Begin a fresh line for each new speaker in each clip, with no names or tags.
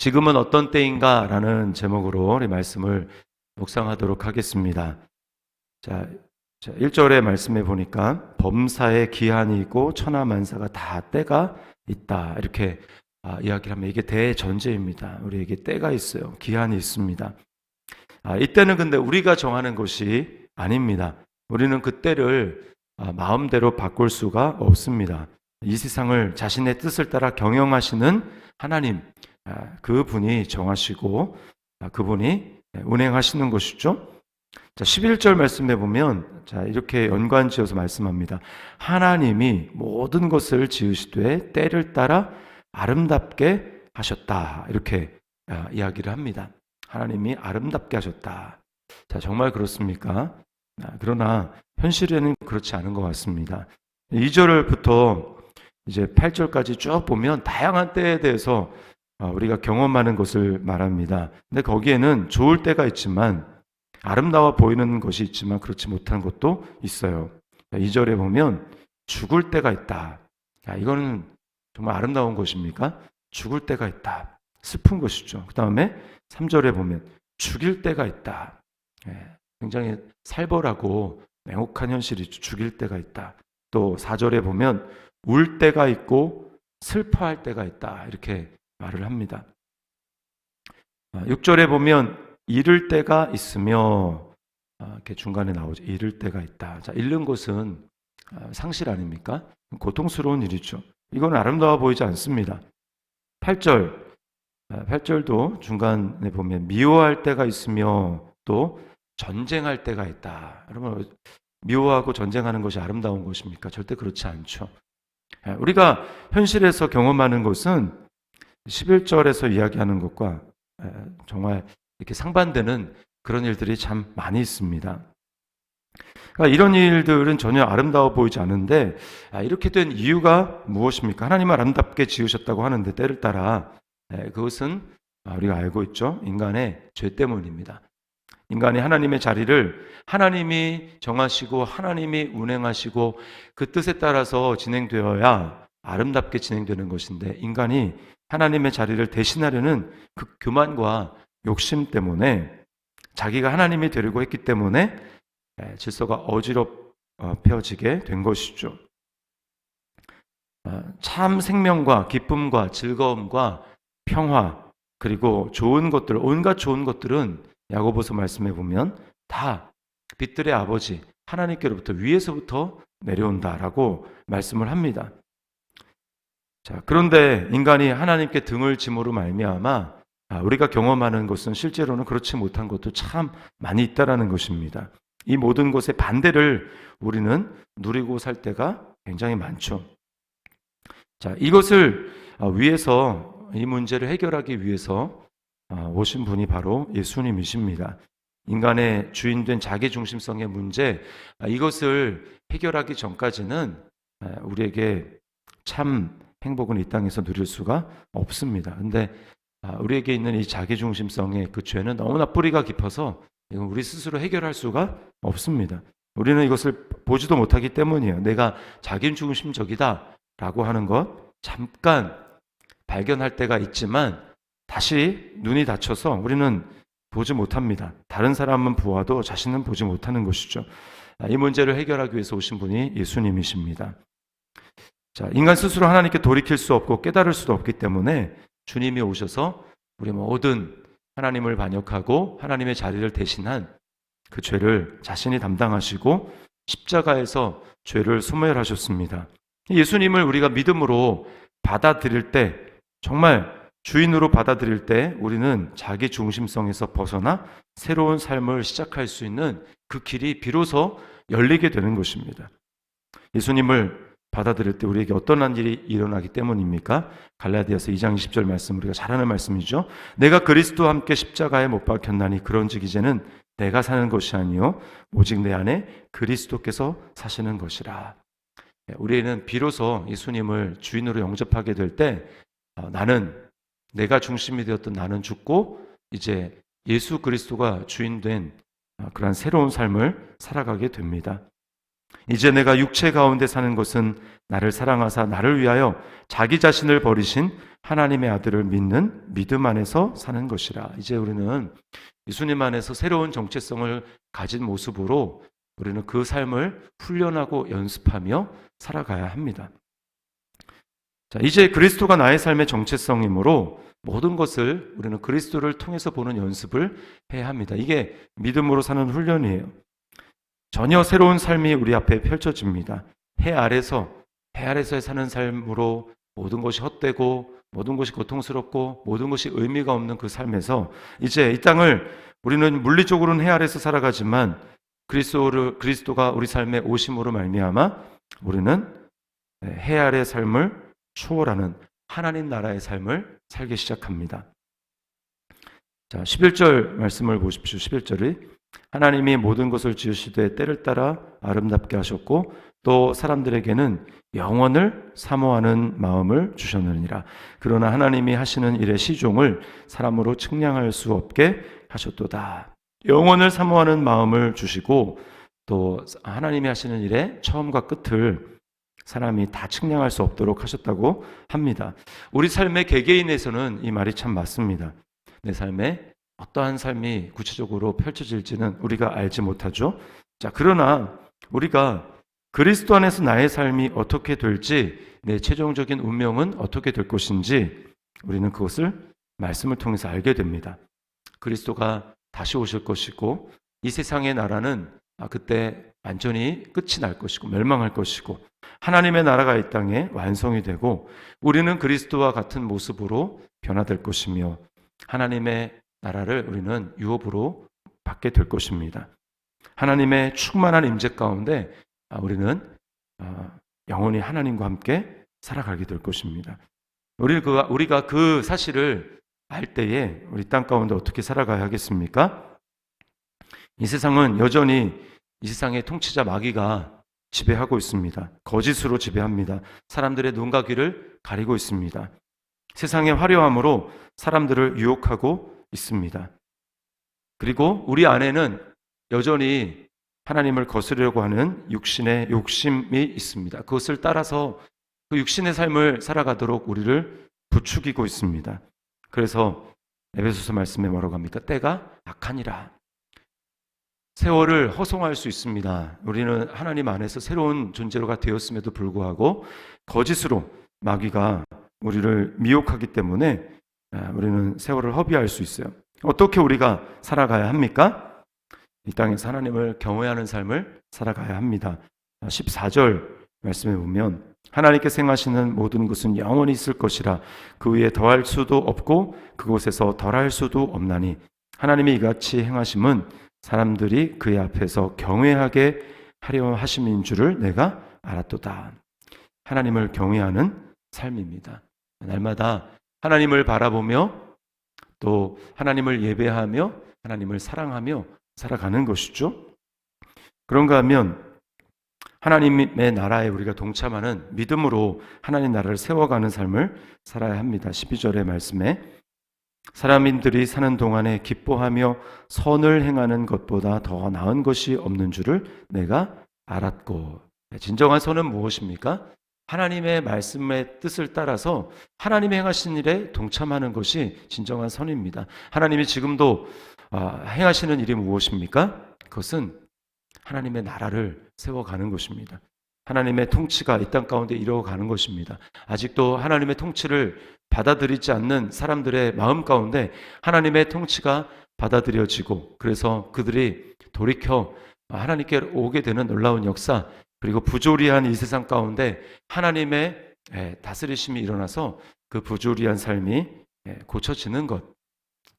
지금은 어떤 때인가? 라는 제목으로 우리 말씀을 묵상하도록 하겠습니다. 자, 자 1절의 말씀에 보니까 범사에 기한이 있고 천하만사가 다 때가 있다. 이렇게 아, 이야기를 하면 이게 대전제입니다. 우리에게 때가 있어요. 기한이 있습니다. 아, 이때는 근데 우리가 정하는 것이 아닙니다. 우리는 그 때를 아, 마음대로 바꿀 수가 없습니다. 이 세상을 자신의 뜻을 따라 경영하시는 하나님, 아, 그 분이 정하시고 아, 그분이 운행하시는 것이죠. 자, 11절 말씀해 보면 자, 이렇게 연관지어서 말씀합니다. 하나님이 모든 것을 지으시되 때를 따라 아름답게 하셨다. 이렇게 아, 이야기를 합니다. 하나님이 아름답게 하셨다. 자, 정말 그렇습니까? 아, 그러나 현실에는 그렇지 않은 것 같습니다. 2절부터 이제 8절까지 쭉 보면 다양한 때에 대해서 아, 우리가 경험하는 것을 말합니다. 근데 거기에는 좋을 때가 있지만 아름다워 보이는 것이 있지만 그렇지 못한 것도 있어요. 2절에 보면 죽을 때가 있다. 야, 이거는 정말 아름다운 것입니까? 죽을 때가 있다. 슬픈 것이죠. 그 다음에 3절에 보면 죽일 때가 있다. 예, 굉장히 살벌하고 냉혹한 현실이죠. 죽일 때가 있다. 또 4절에 보면 울 때가 있고 슬퍼할 때가 있다. 이렇게 말을 합니다. 6절에 보면 잃을 때가 있으며 아, 이렇게 중간에 나오죠. 잃을 때가 있다. 자, 잃는 것은 아, 상실 아닙니까? 고통스러운 일이죠. 이건 아름다워 보이지 않습니다. 8절, 8절도 중간에 보면 미워할 때가 있으며 또 전쟁할 때가 있다. 여러분, 미워하고 전쟁하는 것이 아름다운 것입니까? 절대 그렇지 않죠. 우리가 현실에서 경험하는 것은 11절에서 이야기하는 것과 정말 이렇게 상반되는 그런 일들이 참 많이 있습니다. 그러니까 이런 일들은 전혀 아름다워 보이지 않는데 아, 이렇게 된 이유가 무엇입니까? 하나님은 아름답게 지으셨다고 하는데 때를 따라 그것은 아, 우리가 알고 있죠. 인간의 죄 때문입니다. 인간이 하나님의 자리를 하나님이 정하시고 하나님이 운행하시고 그 뜻에 따라서 진행되어야 아름답게 진행되는 것인데 인간이 하나님의 자리를 대신하려는 그 교만과 욕심 때문에 자기가 하나님이 되려고 했기 때문에 질서가 어지럽혀지게 된 것이죠. 아, 참 생명과 기쁨과 즐거움과 평화 그리고 좋은 것들 온갖 좋은 것들은 야고보서 말씀해 보면 다 빛들의 아버지 하나님께로부터 위에서부터 내려온다라고 말씀을 합니다. 자, 그런데 인간이 하나님께 등을 짐으로 말미암아 아, 우리가 경험하는 것은 실제로는 그렇지 못한 것도 참 많이 있다라는 것입니다. 이 모든 것의 반대를 우리는 누리고 살 때가 굉장히 많죠. 자, 이것을 아, 위해서 이 문제를 해결하기 위해서 아, 오신 분이 바로 예수님이십니다. 인간의 주인된 자기 중심성의 문제 이것을 해결하기 전까지는 우리에게 참 행복은 이 땅에서 누릴 수가 없습니다. 근데 아, 우리에게 있는 이 자기중심성의 그 죄는 너무나 뿌리가 깊어서 이건 우리 스스로 해결할 수가 없습니다. 우리는 이것을 보지도 못하기 때문이에요. 내가 자기중심적이다 라고 하는 것 잠깐 발견할 때가 있지만 다시 눈이 닫혀서 우리는 보지 못합니다. 다른 사람은 보아도 자신은 보지 못하는 것이죠. 아, 이 문제를 해결하기 위해서 오신 분이 예수님이십니다. 자, 인간 스스로 하나님께 돌이킬 수 없고 깨달을 수도 없기 때문에 주님이 오셔서 우리 모든 하나님을 반역하고 하나님의 자리를 대신한 그 죄를 자신이 담당하시고 십자가에서 죄를 소멸하셨습니다. 예수님을 우리가 믿음으로 받아들일 때 정말 주인으로 받아들일 때 우리는 자기 중심성에서 벗어나 새로운 삶을 시작할 수 있는 그 길이 비로소 열리게 되는 것입니다. 예수님을 받아들일 때 우리에게 어떤 일이 일어나기 때문입니까? 갈라디아서 2장 20절 말씀 우리가 잘 아는 말씀이죠. 내가 그리스도와 함께 십자가에 못 박혔나니 그런즉 이제는 내가 사는 것이 아니요 오직 내 안에 그리스도께서 사시는 것이라. 예, 우리는 비로소 예수님을 주인으로 영접하게 될때 어, 나는 내가 중심이 되었던 나는 죽고 이제 예수 그리스도가 주인된 어, 그러한 새로운 삶을 살아가게 됩니다. 이제 내가 육체 가운데 사는 것은 나를 사랑하사 나를 위하여 자기 자신을 버리신 하나님의 아들을 믿는 믿음 안에서 사는 것이라. 이제 우리는 예수님 안에서 새로운 정체성을 가진 모습으로 우리는 그 삶을 훈련하고 연습하며 살아가야 합니다. 자, 이제 그리스도가 나의 삶의 정체성이므로 모든 것을 우리는 그리스도를 통해서 보는 연습을 해야 합니다. 이게 믿음으로 사는 훈련이에요. 전혀 새로운 삶이 우리 앞에 펼쳐집니다. 해 아래서, 해 아래서 사는 삶으로 모든 것이 헛되고, 모든 것이 고통스럽고, 모든 것이 의미가 없는 그 삶에서 이제 이 땅을 우리는 물리적으로는 해 아래서 살아가지만 그리스도를, 그리스도가 우리 삶에 오심으로 말미암아 우리는 해 아래 삶을 초월하는 하나님 나라의 삶을 살기 시작합니다. 자, 11절 말씀을 보십시오. 11절이 하나님이 모든 것을 지으시되 때를 따라 아름답게 하셨고 또 사람들에게는 영원을 사모하는 마음을 주셨느니라. 그러나 하나님이 하시는 일의 시종을 사람으로 측량할 수 없게 하셨도다. 영원을 사모하는 마음을 주시고 또 하나님이 하시는 일의 처음과 끝을 사람이 다 측량할 수 없도록 하셨다고 합니다. 우리 삶의 개개인에서는 이 말이 참 맞습니다. 내 삶에 어떠한 삶이 구체적으로 펼쳐질지는 우리가 알지 못하죠. 자, 그러나 우리가 그리스도 안에서 나의 삶이 어떻게 될지, 내 최종적인 운명은 어떻게 될 것인지 우리는 그것을 말씀을 통해서 알게 됩니다. 그리스도가 다시 오실 것이고 이 세상의 나라는 아, 그때 완전히 끝이 날 것이고 멸망할 것이고 하나님의 나라가 이 땅에 완성이 되고 우리는 그리스도와 같은 모습으로 변화될 것이며 하나님의 나라를 우리는 유업으로 받게 될 것입니다. 하나님의 충만한 임재 가운데 아, 우리는 아, 영원히 하나님과 함께 살아가게 될 것입니다. 우리가 우리가 그 사실을 알 때에 우리 땅 가운데 어떻게 살아가야 하겠습니까? 이 세상은 여전히 이 세상의 통치자 마귀가 지배하고 있습니다. 거짓으로 지배합니다. 사람들의 눈과 귀를 가리고 있습니다. 세상의 화려함으로 사람들을 유혹하고 있습니다. 그리고 우리 안에는 여전히 하나님을 거스르려고 하는 육신의 욕심이 있습니다. 그것을 따라서 그 육신의 삶을 살아가도록 우리를 부추기고 있습니다. 그래서 에베소서 말씀에 뭐라고 합니까? 때가 악하니라. 세월을 허송할 수 있습니다. 우리는 하나님 안에서 새로운 존재로가 되었음에도 불구하고 거짓으로 마귀가 우리를 미혹하기 때문에 아, 우리는 세월을 허비할 수 있어요. 어떻게 우리가 살아가야 합니까? 이 땅에서 하나님을 경외하는 삶을 살아가야 합니다. 14절 말씀에 보면 하나님께 행하시는 모든 것은 영원히 있을 것이라 그 위에 더할 수도 없고 그곳에서 덜할 수도 없나니 하나님이 이같이 행하심은 사람들이 그의 앞에서 경외하게 하려 하심인 줄을 내가 알았도다. 하나님을 경외하는 삶입니다. 날마다 하나님을 바라보며 또 하나님을 예배하며 하나님을 사랑하며 살아가는 것이죠. 그런가 하면 하나님의 나라에 우리가 동참하는 믿음으로 하나님 나라를 세워가는 삶을 살아야 합니다. 12절의 말씀에 사람인들이 사는 동안에 기뻐하며 선을 행하는 것보다 더 나은 것이 없는 줄을 내가 알았고 진정한 선은 무엇입니까? 하나님의 말씀의 뜻을 따라서 하나님이 행하신 일에 동참하는 것이 진정한 선입니다. 하나님이 지금도 아, 행하시는 일이 무엇입니까? 그것은 하나님의 나라를 세워가는 것입니다. 하나님의 통치가 이 땅 가운데 이루어가는 것입니다. 아직도 하나님의 통치를 받아들이지 않는 사람들의 마음 가운데 하나님의 통치가 받아들여지고 그래서 그들이 돌이켜 하나님께 오게 되는 놀라운 역사 그리고 부조리한 이 세상 가운데 하나님의 예, 다스리심이 일어나서 그 부조리한 삶이 예, 고쳐지는 것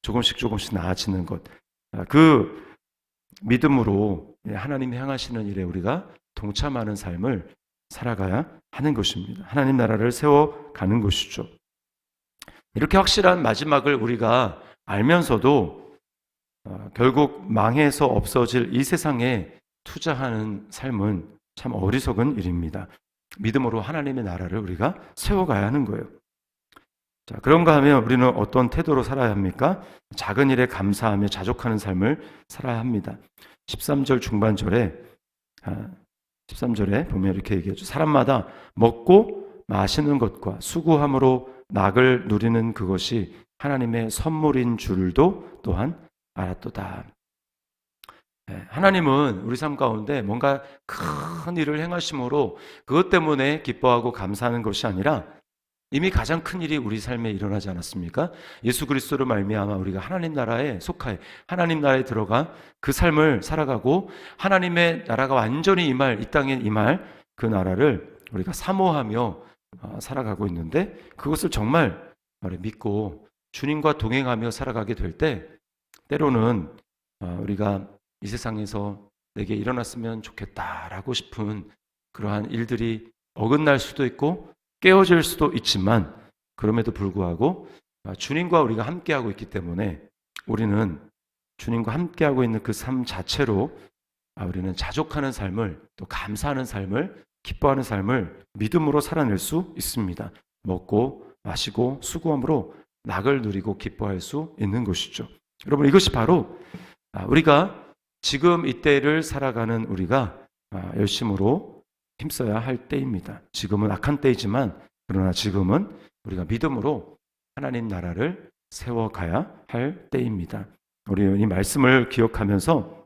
조금씩 조금씩 나아지는 것 아, 그 믿음으로 예, 하나님이 향하시는 일에 우리가 동참하는 삶을 살아가야 하는 것입니다. 하나님 나라를 세워가는 것이죠. 이렇게 확실한 마지막을 우리가 알면서도 어, 결국 망해서 없어질 이 세상에 투자하는 삶은 참 어리석은 일입니다. 믿음으로 하나님의 나라를 우리가 세워가야 하는 거예요. 자, 그런가 하면 우리는 어떤 태도로 살아야 합니까? 작은 일에 감사하며 자족하는 삶을 살아야 합니다. 13절 중반절에 아, 13절에 보면 이렇게 얘기하죠. 사람마다 먹고 마시는 것과 수고함으로 낙을 누리는 그것이 하나님의 선물인 줄도 또한 알았도다. 예, 하나님은 우리 삶 가운데 뭔가 큰 일을 행하심으로 그것 때문에 기뻐하고 감사하는 것이 아니라 이미 가장 큰 일이 우리 삶에 일어나지 않았습니까? 예수 그리스도로 말미암아 우리가 하나님 나라에 속하여 하나님 나라에 들어가 그 삶을 살아가고 하나님의 나라가 완전히 임할 이 땅에 임할 그 나라를 우리가 사모하며 어, 살아가고 있는데 그것을 정말 믿고 주님과 동행하며 살아가게 될 때 때로는 어, 우리가 이 세상에서 내게 일어났으면 좋겠다라고 싶은 그러한 일들이 어긋날 수도 있고 깨어질 수도 있지만 그럼에도 불구하고 아, 주님과 우리가 함께하고 있기 때문에 우리는 주님과 함께하고 있는 그 삶 자체로 아, 우리는 자족하는 삶을 또 감사하는 삶을 기뻐하는 삶을 믿음으로 살아낼 수 있습니다. 먹고 마시고 수고함으로 낙을 누리고 기뻐할 수 있는 것이죠. 여러분 이것이 바로 아, 우리가 지금 이때를 살아가는 우리가 아, 열심으로 힘써야 할 때입니다. 지금은 악한 때이지만 그러나 지금은 우리가 믿음으로 하나님 나라를 세워가야 할 때입니다. 우리 이 말씀을 기억하면서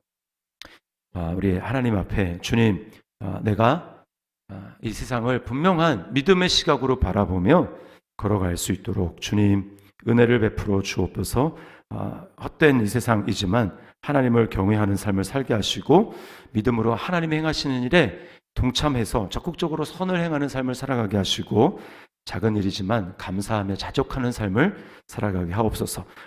아, 우리 하나님 앞에 주님 아, 내가 아, 이 세상을 분명한 믿음의 시각으로 바라보며 걸어갈 수 있도록 주님 은혜를 베풀어 주옵소서 아, 헛된 이 세상이지만 하나님을 경외하는 삶을 살게 하시고 믿음으로 하나님이 행하시는 일에 동참해서 적극적으로 선을 행하는 삶을 살아가게 하시고 작은 일이지만 감사하며 자족하는 삶을 살아가게 하옵소서.